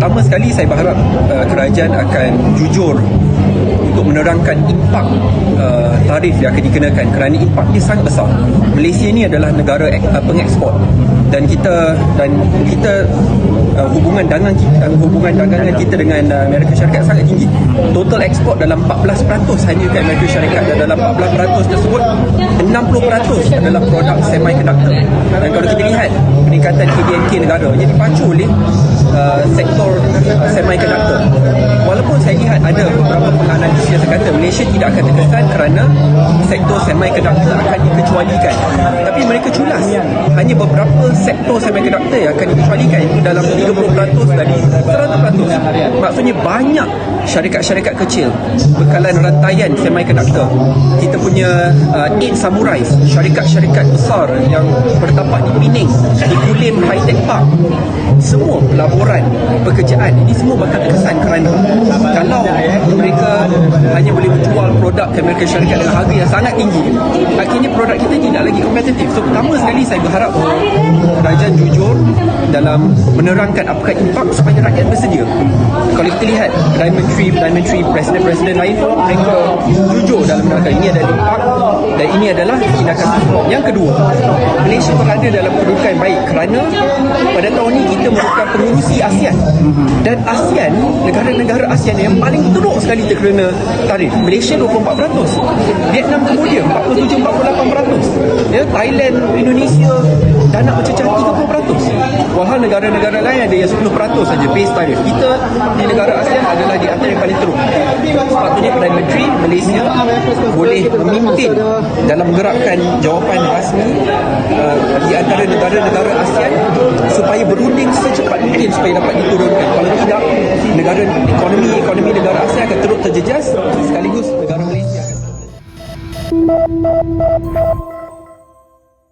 pertama sekali saya berharap uh, kerajaan akan jujur untuk menerangkan impak uh, tarif yang akan dikenakan kerana impak dia sangat besar. Malaysia ni adalah negara ek, uh, pengeksport dan kita dan kita uh, hubungan dagang kita hubungan dagangan kita dengan uh, Amerika Syarikat sangat tinggi. Total ekspor dalam 14% hanya ke Amerika Syarikat dan dalam 14% tersebut 60% adalah produk semiconductor. Dan kalau kita lihat peningkatan KDNK negara ia dipacu oleh uh, sektor uh, semiconductor. Walaupun saya lihat ada beberapa penganalisis yang kata Malaysia tidak akan terkesan kerana sektor semiconductor akan dikecualikan. Tapi mereka culas. Hanya beberapa sektor semiconductor yang akan dikecualikan itu dalam 30% dari 100%. Maksudnya banyak syarikat-syarikat kecil bekalan rantaian semiconductor. Kita punya uh, 8 Samurai, syarikat-syarikat besar yang bertapak di Pening, di Kulim High Tech Park. Semua pelaburan, pekerjaan ini semua bakal terkesan kerana kalau mereka hanya boleh menjual produk ke Amerika Syarikat dengan harga yang sangat tinggi, akhirnya produk kita tidak lagi kompetitif. So pertama sekali saya berharap kerajaan jujur dalam menerangkan apakah impak supaya rakyat bersedia. Kalau kita lihat Diamond Tree, Diamond Tree, presiden-presiden lain mereka jujur dalam menerangkan ini adalah impak dan ini adalah tindakan tersebut. Yang kedua, Malaysia berada dalam kedudukan baik kerana pada tahun ini kita merupakan pengurusi ASEAN dan ASEAN, negara-negara ASEAN yang paling teruk sekali terkena tarif. Malaysia 24%, Vietnam Cambodia 47-48%, ya, Thailand, Indonesia dah nak mencecah 30%. Walhal negara-negara ada yang 10% saja base tarif. Kita di negara ASEAN adalah di antara yang paling teruk. Sepatutnya Perdana Menteri Malaysia boleh memimpin dalam menggerakkan jawapan rasmi uh, di antara negara-negara ASEAN supaya berunding secepat mungkin supaya dapat diturunkan. Kalau tidak, negara ekonomi ekonomi negara ASEAN akan terus terjejas sekaligus negara Malaysia akan